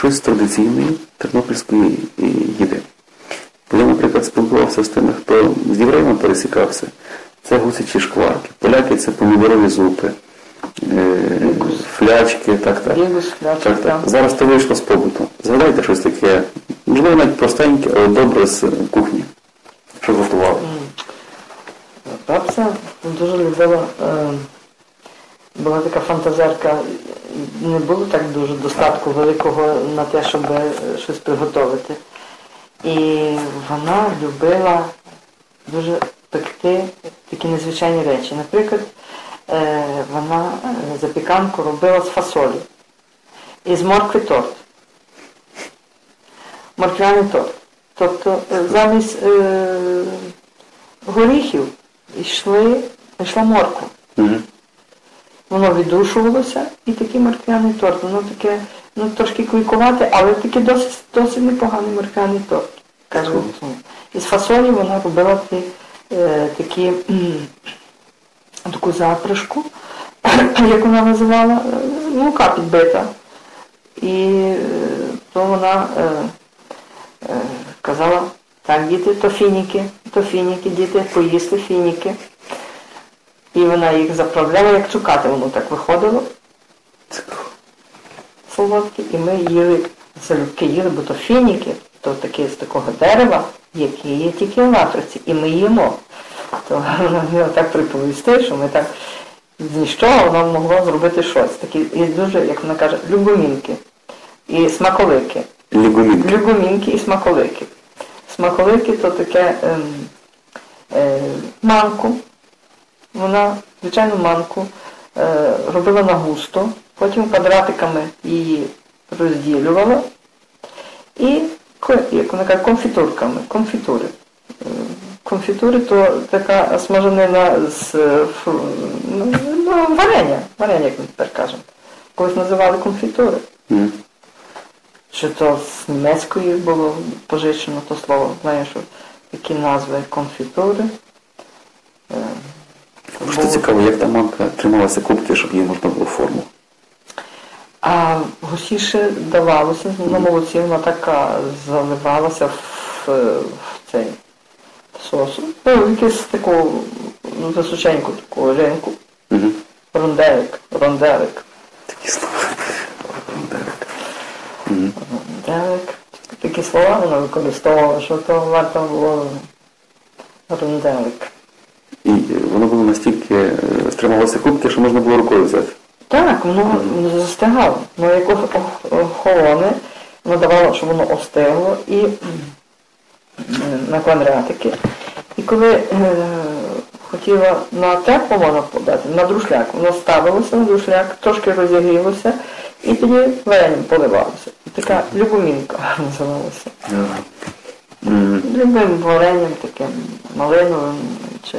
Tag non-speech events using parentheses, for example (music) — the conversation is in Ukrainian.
щось з традиційної тернопільської їди. Бо я, наприклад, спілкувався з тими, хто з євреями пересікався. Це гусячі шкварки. Поляки це помідорові зупи, е, флячки, так, так. так, так. Зараз то вийшло з побуту. Згадайте щось таке, можливо, навіть простеньке, але добре з кухні, що готували. Бабця дуже любила, е, була така фантазерка, не було так дуже достатку великого на те, щоб щось приготувати. І вона любила дуже пекти такі незвичайні речі. Наприклад, е, вона запіканку робила з фасолі і з моркви торт. Морквяний торт. Тобто замість е, горіхів йшли, йшла морква. Воно віддушувалося і такий морквяний торт. Воно таке, ну трошки клейкувате, але таке досить досить непоганий морквяний торт. Кажу, Із фасолі вона робила ті, е, такі, таку запришку, (coughs) як вона називала, мука підбита. І е, то вона е, е, казала, так, діти, то фініки, то фініки, діти, поїсти фініки. І вона їх заправляла, як цукати, воно так виходило. Солодкі. І ми їли, залюбки їли, бо то фініки, то таке з такого дерева, яке є тільки в Африці. І ми їмо. То вона так приповісти, що ми так з нічого вона могла зробити щось. Такі, і дуже, як вона каже, любомінки. І смаколики. Любомінки. Любомінки і смаколики. Смаколики то таке е, е, манку. Вона, звичайно, манку е, робила на густо, потім квадратиками її розділювала і, як вона каже, конфітурками, конфітури. Е, конфітури то така смаженина з ну, ну, варення, варення, як ми тепер кажемо. Колись називали конфітури. Mm. Чи то з німецької було пожичено то слово, знаю, що такі назви конфітури. Що цікаво, як та мамка трималася кубки, щоб їй можна було форму? А густіше давалося, на молоці вона така заливалася в, в цей сосу. Ну, якусь таку височеньку таку ринку. Угу. Ронделик, ронделик. Такі слова. Ронделик. Угу. Ронделик. Такі слова вона використовувала, що то варто було ронделик. І воно було настільки стрималося кубки, що можна було рукою взяти. Так, воно застигало. Ну як охолоне, воно давало, щоб воно остигло і на квадратики. І коли е, хотіла на тепло можна подати, на друшляк, воно ставилося на друшляк, трошки розігрілося і тоді варенням поливалося. Така любомінка (laughs) називалася. Любим варенням таким малиновим чи